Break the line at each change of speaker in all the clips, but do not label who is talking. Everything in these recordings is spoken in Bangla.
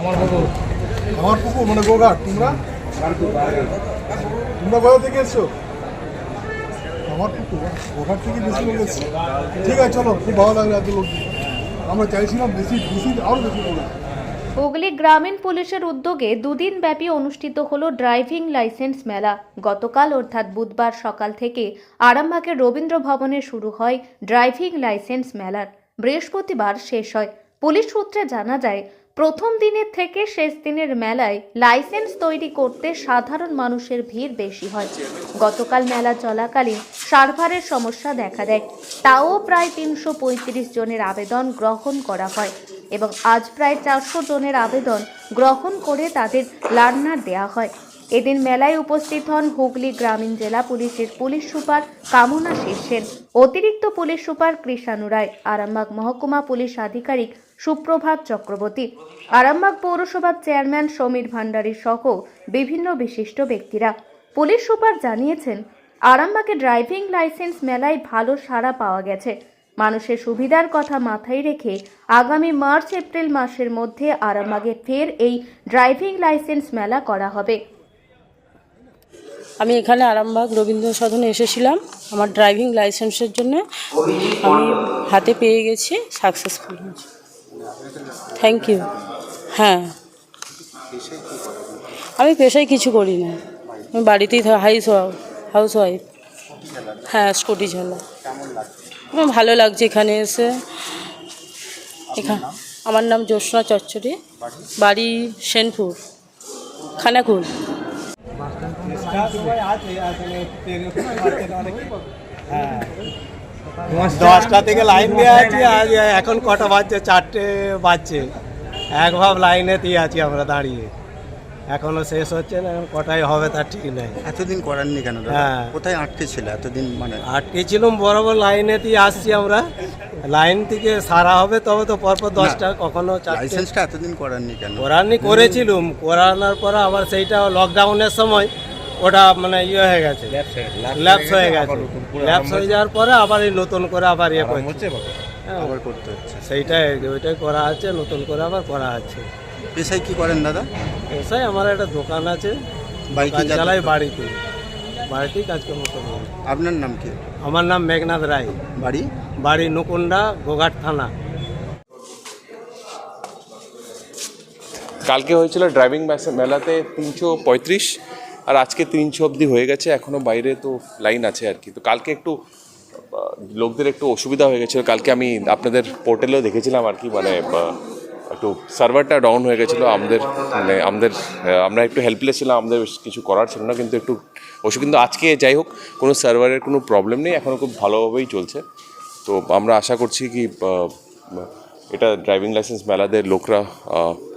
আমার পুকুর। আমার পুকুর মানে গোঘাট তোমরা? তোমরা কোথা থেকে এসছো? আমার পুকুর গোঘাট থেকে বেশি লোক এসছে। ঠিক আছে চলো খুব ভালো লাগল এত লোক আমরা চাইছিলাম বেশি বেশি আরও বেশি লোক।
হুগলি গ্রামীণ পুলিশের উদ্যোগে দুদিন ব্যাপী অনুষ্ঠিত হলো ড্রাইভিং লাইসেন্স মেলা। গতকাল অর্থাৎ বুধবার সকাল থেকে আরামবাগের রবীন্দ্র ভবনে শুরু হয় ড্রাইভিং লাইসেন্স মেলার। বৃহস্পতিবার শেষ হয়। পুলিশ সূত্রে জানা যায় প্রথম দিনের থেকে শেষ দিনের মেলায় লাইসেন্স তৈরি করতে সাধারণ মানুষের ভিড় বেশি হয়। গতকাল মেলা চলাকালীন সার্ভারের সমস্যা দেখা দেয়। তাও প্রায় তিনশো পঁয়ত্রিশ জনের আবেদন গ্রহণ করা হয় এবং আজ প্রায় চারশো জনের আবেদন গ্রহণ করে তাদের লার্নার দেওয়া হয়। এদিন মেলায় উপস্থিত হন হুগলি গ্রামীণ জেলা পুলিশের পুলিশ সুপার কামনা শীর্ষেন অতিরিক্ত পুলিশ সুপার কৃষাণু রায়, আরামবাগ মহকুমা পুলিশ আধিকারিক সুপ্রভাত চক্রবর্তী। আরামবাগ পৌরসভার চেয়ারম্যান সমীর ভান্ডারী সহ বিভিন্ন বিশিষ্ট ব্যক্তিরা। পুলিশ সুপার জানিয়েছেন, আরামবাগে ড্রাইভিং লাইসেন্স মেলায় ভালো সাড়া পাওয়া গেছে। মানুষের সুবিধার কথা মাথায় রেখে আগামী মার্চ, এপ্রিল মাসের মধ্যে আরামবাগে ফের এই ড্রাইভিং লাইসেন্স মেলা করা হবে।
আমি এখানে আরামবাগ রবীন্দ্র সদনে এসেছিলাম। আমার ড্রাইভিং লাইসেন্সের জন্য আমি হাতে পেয়ে গেছি, সাকসেসফুল হয়েছি। থ্যাংক ইউ হ্যাঁ। আমি পেশায় কিছু করি না। আমি বাড়িতেই হাউস হাউস ওয়াইফ হ্যাঁ স্কুটি চালা আমার ভালো লাগছে এখানে এসে। এখানে আমার নাম জ্যোৎস্না চচ্চড়ি। বাড়ি সেনপুর খানাকুল।
দশটা থেকে লাইন দিয়ে আছি আজ এখন কটা বাজছে? চারটে বাজছে। এক ভাব লাইনেতেই আছি আমরা দাঁড়িয়ে। এখনও শেষ হচ্ছে না কটায় হবে তার ঠিক নেই।
এতদিন করাননি কেন
হ্যাঁ।
কোথায় আটকে ছিল এতদিন মানে?
আটকে ছিলাম বরাবর লাইনেতেই আসছি আমরা। লাইন থেকে সারা হবে তবে তো পরপর দশটা কখনো
লাইসেন্সটা এতদিন করাননি কেন?
করাননি করেছিলুম। করানোর পর আবার সেইটা লকডাউনের সময় ওটা মানে ইয়ে হয়ে গেছে। ল্যাপস হয়ে গেছে। ল্যাপস হয়ে যাওয়ার পরে আবার এই নতুন করে আবার ইয়ে করছে। হ্যাঁ,
আবার করতে হচ্ছে।
সেইটাই ওইটাই করা আছে নতুন করে আবার করা আছে।
পেশায় কি করেন দাদা?
পেশায় আমার একটা দোকান আছে চালাই বাড়িতে। বাড়িতেই কাজকর্ম করি।
আপনার নাম কি?
আমার নাম মেঘনাথ রায়।
বাড়ি?
বাড়ি নুকুন্ডা গোঘাট থানা।
কালকে হয়েছিল ড্রাইভিং মেলাতে তিনশো পঁয়ত্রিশ। আর আজকে তিনশো অবধি হয়ে গেছে এখনও বাইরে তো লাইন আছে আর কি। তো কালকে একটু লোকদের একটু অসুবিধা হয়ে গেছিল। কালকে আমি আপনাদের পোর্টালেও দেখেছিলাম আর কি মানে একটু সার্ভারটা ডাউন হয়ে গেছিল। আমাদের মানে আমাদের আমরা একটু হেল্পলেস ছিলাম, আমাদের কিছু করার ছিল না, কিন্তু একটু অসুবিধা, কিন্তু আজকে যাই হোক, কোনো সার্ভারের কোনো প্রবলেম নেই এখনও খুব ভালোভাবেই চলছে। তো আমরা আশা করছি কি এটা ড্রাইভিং লাইসেন্স মেলাদের লোকরা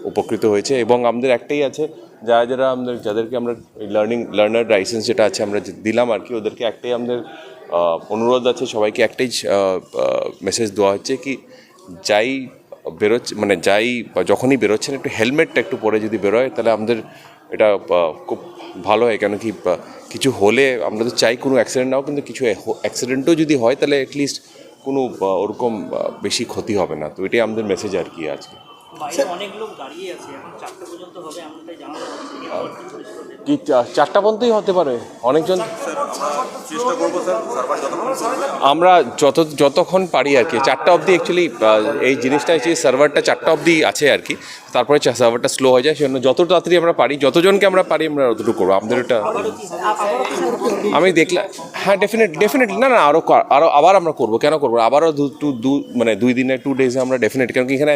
উপকৃত হয়েছে। এবং আমাদের একটাই আছে যারা যারা আমাদের, যাদেরকে আমরা লার্নিং লার্নার লাইসেন্স যেটা আছে আমরা দিলাম আর কি, ওদেরকে একটাই আমাদের অনুরোধ আছে, সবাইকে একটাই মেসেজ দেওয়া হচ্ছে কি, যাই বেরোচ্ছে মানে যাই বা যখনই বেরোচ্ছেন, একটু হেলমেটটা একটু পরে যদি বেরোয়, তাহলে আমাদের এটা খুব ভালো হয়। কেন কি কিছু হলে আমরা তো চাই কোনো অ্যাক্সিডেন্ট নাও, কিন্তু কিছু অ্যাক্সিডেন্টও যদি হয়, তাহলে অ্যাটলিস্ট কোনো ওরকম বেশি ক্ষতি হবে না। তো এটাই আমাদের মেসেজ আর কি আজকে।
অনেক লোক দাঁড়িয়ে আছে এখন চারটে পর্যন্ত হবে এমনটাই জানা যাচ্ছে
কি চারটা পর্যন্তই হতে পারে? অনেকজন আমরা যত যতক্ষণ পারি আর কি চারটা অবধি অ্যাকচুয়ালি এই জিনিসটা হচ্ছে সার্ভারটা চারটা অবধি আছে আর কি। তারপরে সার্ভারটা স্লো হয়ে যায় সেজন্য যত তাড়াতাড়ি আমরা পারি যতজনকে আমরা পারি আমরা ততটুকু করব। আমাদের এটা আমি দেখলাম হ্যাঁ ডেফিনেট ডেফিনেটলি না না আরও আরও আবার আমরা করব। কেন করব? আবারও দু টু দু মানে দুই দিনে টু ডেজে আমরা ডেফিনেট কারণ কি এখানে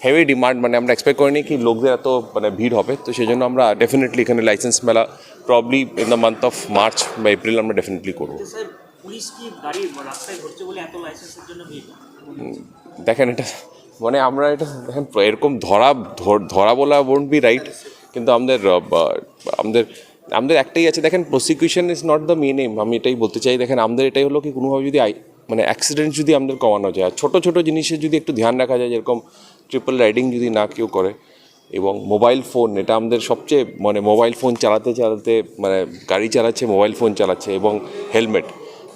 হেভি ডিমান্ড মানে আমরা এক্সপেক্ট করিনি কি লোকদের এত মানে ভিড় হবে। তো সেই জন্য আমরা ডেফিনেটলি এখানে লাইসেন্স মেলা probably in the month of March বা এপ্রিল আমরা ডেফিনেটলি করব। দেখেন এটা মানে আমরা এটা দেখেন এরকম ধরা ধর- ধরা বলা ওন্ট বি রাইট কিন্তু আমাদের আমাদের আমাদের একটাই আছে। দেখেন prosecution is not the main aim আমি এটাই বলতে চাই। দেখেন আমাদের এটাই হলো কি কোনোভাবে যদি আই মানে অ্যাক্সিডেন্ট যদি আমাদের কমানো যায়, আর ছোটো ছোটো জিনিসের যদি একটু ধ্যান রাখা যায়, যেরকম ট্রিপল রাইডিং যদি না কেউ করে, এবং মোবাইল ফোন এটা আমাদের সবচেয়ে মানে মোবাইল ফোন চালাতে চালাতে মানে গাড়ি চালাচ্ছে মোবাইল ফোন চালাচ্ছে, এবং হেলমেট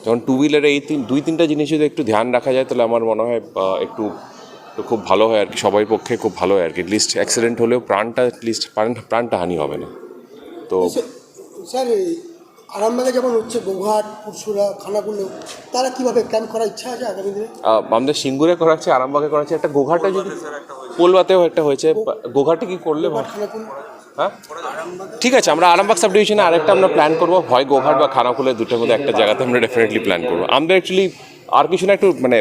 যখন টু হুইলারে এই তিন, দুই তিনটা জিনিস যদি একটু ধ্যান রাখা যায়, তাহলে আমার মনে হয় একটু খুব ভালো হয় আর কি, সবাই পক্ষে খুব ভালো হয় আর কি। লিস্ট অ্যাক্সিডেন্ট হলেও প্রাণটা লিস্ট প্রাণটা হানি হবে না। তো
স্যার আরামবাগে যেমন হচ্ছে গোঘাট পুরসুরা খানাগুলো তারা কীভাবে ক্যাম্প করার ইচ্ছা আছে আগামী দিনে?
আমাদের সিঙ্গুরে করাচ্ছে আরামবাগে করাচ্ছে একটা গোঘাটে যদি পোলবাতেও একটা হয়েছে। গোঘাটে কি করলে? হ্যাঁ? ঠিক আছে আমরা আরামবাগ সাব ডিভিশনে আরেকটা আমরা প্ল্যান করব। হয় গোঘাট বা খানাকুলে দুটোর মধ্যে একটা জায়গাতে আমরা ডেফিনেটলি প্ল্যান করব। আমরা অ্যাকচুয়ালি আর কিছু না একটু মানে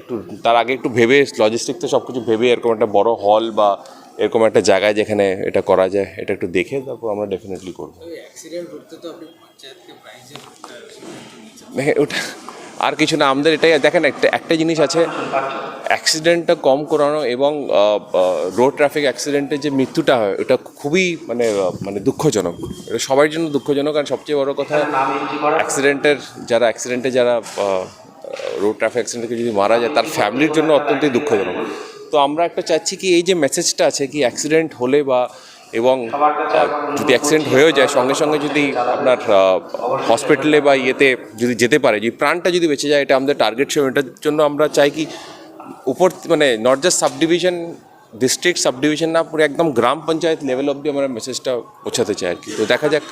একটু তার আগে একটু ভেবে লজিস্টিক্সে সব কিছু ভেবে এরকম একটা বড় হল বা এরকম একটা জায়গায় যেখানে এটা করা যায় এটা একটু দেখে তারপর আমরা ডেফিনেটলি করব। দেখেন ওটা আর কিছু না আমাদের এটাই দেখেন একটা একটা জিনিস আছে অ্যাক্সিডেন্টটা কম করানো এবং রোড ট্রাফিক অ্যাক্সিডেন্টের যে মৃত্যুটা হয় ওটা খুবই মানে মানে দুঃখজনক। এটা সবার জন্য দুঃখজনক আর সবচেয়ে বড় কথা অ্যাক্সিডেন্টের যারা অ্যাক্সিডেন্টে যারা রোড ট্রাফিক অ্যাক্সিডেন্টে যদি মারা যায় তার ফ্যামিলির জন্য অত্যন্তই দুঃখজনক। তো আমরা একটা চাচ্ছি কি এই যে মেসেজটা আছে কি অ্যাক্সিডেন্ট হলে বা এবং যদি অ্যাক্সিডেন্ট হয়েও যায় সঙ্গে সঙ্গে যদি আপনার হসপিটালে বা ইয়েতে যদি যেতে পারে যদি প্রাণটা যদি বেঁচে যায় এটা আমাদের টার্গেট ছিল এটার জন্য আমরা চাই কি উপর মানে not just subdivision district subdivision না পুরো একদম গ্রাম পঞ্চায়েত লেভেল অবধি আমরা মেসেজটা পৌঁছাতে চাই আর কি। তো দেখা যাক।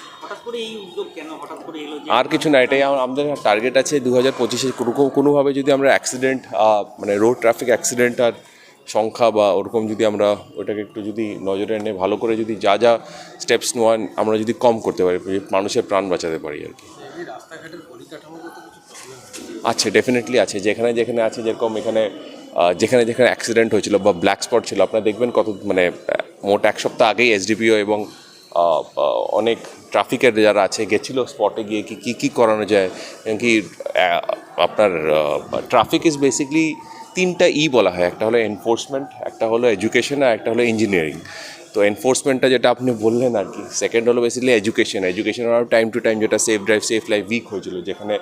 আর কিছু না এটাই আমাদের টার্গেট আছে। দু হাজার পঁচিশে কোনো কোনোভাবে যদি আমরা অ্যাক্সিডেন্ট মানে রোড ট্রাফিক অ্যাক্সিডেন্ট আর সংখ্যা বা ওরকম যদি আমরা ওটাকে একটু যদি নজরে এনে ভালো করে যদি যা যা স্টেপস নেওয়া আমরা যদি কম করতে পারি মানুষের প্রাণ বাঁচাতে পারি আর কি। আছে ডেফিনেটলি আছে। যেখানে যেখানে আছে, যেরকম এখানে যেখানে যেখানে অ্যাক্সিডেন্ট হয়েছিল বা ব্ল্যাক স্পট ছিল, আপনারা দেখবেন কত মানে মোট এক সপ্তাহ আগেই এসডিপিও এবং অনেক ট্রাফিকের যারা আছে, গেছিল স্পটে গিয়ে কি, কী কী করানো যায়? কি আপনার ট্রাফিক ইজ বেসিকলি তিনটা ই বলা হয়। একটা হলো এনফোর্সমেন্ট একটা হলো এডুকেশন আর একটা হলো ইঞ্জিনিয়ারিং তো এনফোর্সমেন্টটা যেটা আপনি বললেন আর কি সেকেন্ড হলো basically education education time to time যেটা safe drive safe life week হয়েছিল, যেখানে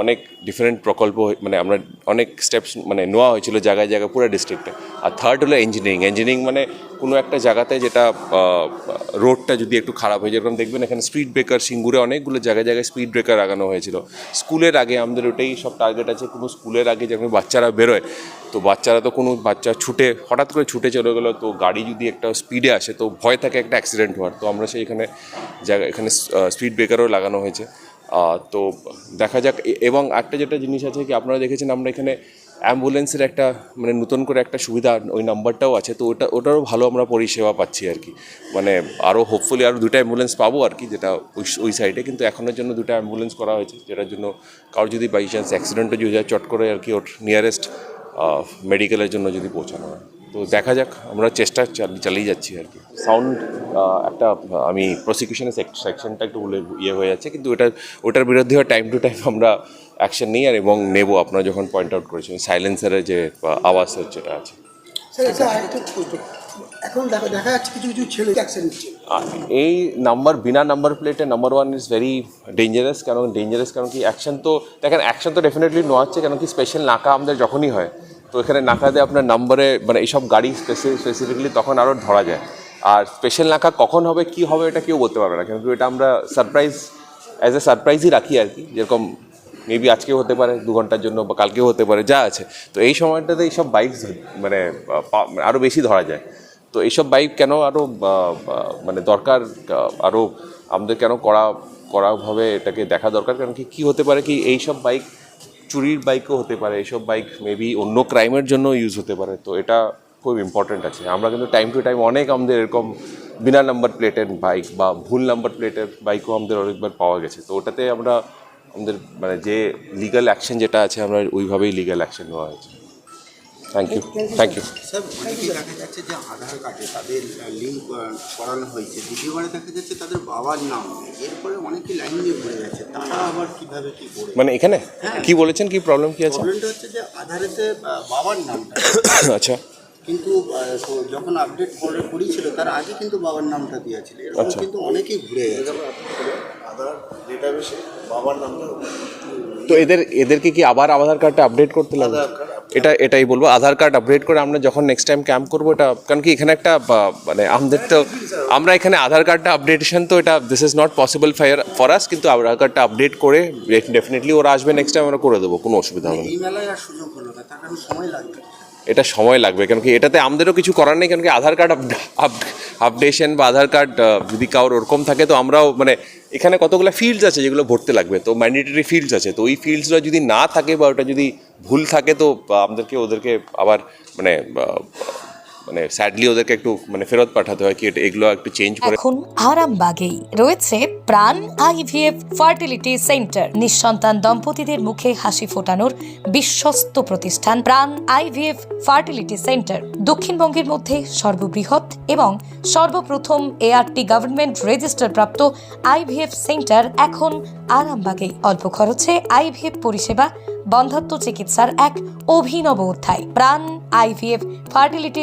অনেক ডিফারেন্ট প্রকল্প মানে আমরা অনেক স্টেপস মানে নেওয়া হয়েছিল জায়গায় জায়গায় পুরো ডিস্ট্রিক্টে আর থার্ড হলো ইঞ্জিনিয়ারিং ইঞ্জিনিয়ারিং মানে কোনো একটা জায়গাতে যেটা রোডটা যদি একটু খারাপ হয়ে যায়, যেরকম দেখবেন এখানে স্পিড ব্রেকার সিঙ্গুরে অনেকগুলো জায়গায় জায়গায় স্পিড ব্রেকার লাগানো হয়েছিল। স্কুলের আগে আমাদের ওটাই সব টার্গেট আছে, কোনো স্কুলের আগে যখন বাচ্চারা বেরোয়, তো বাচ্চারা তো কোনো বাচ্চা ছুটে, হঠাৎ করে ছুটে চলে গেলো, তো গাড়ি যদি একটা স্পিডে আসে, তো ভয় থাকে একটা অ্যাক্সিডেন্ট হওয়ার। তো আমরা সেইখানে জায়গা, এখানে স্পিড ব্রেকারও লাগানো হয়েছে। তো দেখা যাক। এবং একটা যেটা জিনিস আছে কি, আপনারা দেখেছেন আমরা এখানে অ্যাম্বুলেন্সের একটা মানে নতুন করে একটা সুবিধা, ওই নাম্বারটাও আছে, তো ওটা ওটারও ভালো আমরা পরিষেবা পাচ্ছি আর কি। মানে আরও হোপফুলি আরও দুটো অ্যাম্বুলেন্স পাবো আর কি, যেটা ওই ওই সাইডে কিন্তু এখনের জন্য দুটো অ্যাম্বুলেন্স করা হয়েছে, যেটার জন্য কারোর যদি বাই চান্স অ্যাক্সিডেন্টও যদি হয়, চট করে আর কি ওর নিয়ারেস্ট মেডিকেলের জন্য যদি পৌঁছানো হয়। তো দেখা যাক আমরা চেষ্টা চাল- চালিয়ে যাচ্ছি আর কি। সাউন্ড একটা আমি প্রসিকিউশনের সেকশনটা একটু ইয়ে হয়ে যাচ্ছে কিন্তু ওটার ওটার বিরুদ্ধেও টাইম টু টাইম আমরা অ্যাকশন নিই আর এবং নেব। আপনারা যখন পয়েন্ট আউট করেছেন সাইলেন্সারের যে আওয়াজ যেটা আছে।
এখন দেখা দেখা যাচ্ছে কিছু কিছু ছেলে
আর এই নাম্বার বিনা নাম্বার প্লেটে number one is very dangerous কেন ডেঞ্জারাস কারণ কি অ্যাকশন তো দেখেন অ্যাকশন তো ডেফিনেটলি নেওয়া হচ্ছে কেন কি স্পেশাল নাকা আমাদের যখনই হয়। তো এখানে নাকাতে আপনার নাম্বারে মানে এইসব গাড়ি স্পেসিফিকলি তখন আরও ধরা যায়। আর স্পেশাল নাকা কখন হবে, কি হবে, এটা কেউ বলতে পারবে না। কিন্তু এটা আমরা সারপ্রাইজ অ্যাজ এ সারপ্রাইজই রাখি আর কি। যেরকম মেবি আজকেও হতে পারে, দু ঘণ্টার জন্য বা কালকেও হতে পারে, যা আছে। তো এই সময়টাতে এইসব বাইক মানে আরও বেশি ধরা যায়। তো এইসব বাইক কেন আরও মানে দরকার আরও আমাদের কেন করা, করাভাবে এটাকে দেখা দরকার? কারণ কি, কী হতে পারে কি, এইসব বাইক চুরির বাইকও হতে পারে এইসব বাইক মেবি অন্য ক্রাইমের জন্য ইউজ হতে পারে, তো এটা খুব ইম্পর্টেন্ট আছে। আমরা কিন্তু টাইম টু টাইম অনেক আমাদের এরকম বিনা নাম্বার প্লেটের বাইক বা ভুল নাম্বার প্লেটের বাইকও আমাদের অনেকবার পাওয়া গেছে, তো ওটাতে আমরা আমাদের মানে যে লিগাল অ্যাকশন যেটা আছে, আমরা ওইভাবেই লিগাল অ্যাকশন নেওয়া হয়েছে। Thank you thank you
sir অনেকেই দেখা যাচ্ছে যে আধার কার্ডে তাদের লিঙ্ক করানো হয়েছে। দ্বিতীয়বারে দেখা যাচ্ছে তাদের বাবার নাম এরপরে অনেকেই লাইন দিয়ে ঘুরে গেছে তারা আবার কীভাবে কি করবে?
মানে এখানে? কি বলেছেন? কি প্রবলেম কি আছে?
প্রবলেমটা হচ্ছে যে আধারেতে বাবার নামটা।
আচ্ছা।
কিন্তু যখন আপডেট করে করিয়েছিল তার আগে কিন্তু বাবার নামটা দিয়েছিল। এরকম
আচ্ছা।
কিন্তু অনেকেই ঘুরে গেছে।
বাবার নামটা তো এদের এদেরকে কি আবার আধার কার্ডটা আপডেট করতে লাগবে? এটা এটাই বলব। আধার কার্ড আপডেট করে আমরা যখন নেক্সট টাইম ক্যাম্প করব, এটা কারণ কি এখানে একটা মানে আমাদের তো, আমরা এখানে আধার কার্ডটা আপডেটেশন তো এটা this is not possible fire for us কিন্তু আধার কার্ডটা আপডেট করে ডেফিনেটলি ওরা আসবে নেক্সট টাইম আমরা করে দেবো, কোনো অসুবিধা হবে না। এটা সময় লাগবে কেন কি এটাতে আমাদেরও কিছু করার নেই কেন কি আধার কার্ড আপডেশন বা আধার কার্ড যদি কারোর ওরকম থাকে, তো আমরাও মানে এখানে কতগুলো ফিল্ডস আছে যেগুলো ভরতে লাগবে, তো ম্যান্ডেটরি ফিল্ডস আছে, তো ওই ফিল্ডসগুলো যদি না থাকে বা ওটা যদি ভুল থাকে, তো আমাদেরকে, ওদেরকে আবার মানে মানে স্যাডলি ওদেরকে একটু মানে ফেরত পাঠাতে হয় কি এগুলো একটু চেঞ্জ করে।
এখন আরামবাগেই রয়েছে প্রাণ আইভিএফ ফার্টিলিটি সেন্টার। নিঃসন্তান দম্পতিদের মুখে হাসি ফোটানোর বিশ্বস্ত প্রতিষ্ঠান প্রাণ আইভিএফ ফার্টিলিটি সেন্টার। দক্ষিণবঙ্গের মধ্যে সর্ববৃহৎ এবং সর্বপ্রথম এআরটি গভর্নমেন্ট রেজিস্টার প্রাপ্ত আইভিএফ সেন্টার এখন আরামবাগেই। অল্প খরচে আইভিএফ পরিষেবা, বন্ধাত্ম চিকিৎসার এক অভিনব অধ্যায়। প্রাণ আইভিএফ ফার্টিলিটি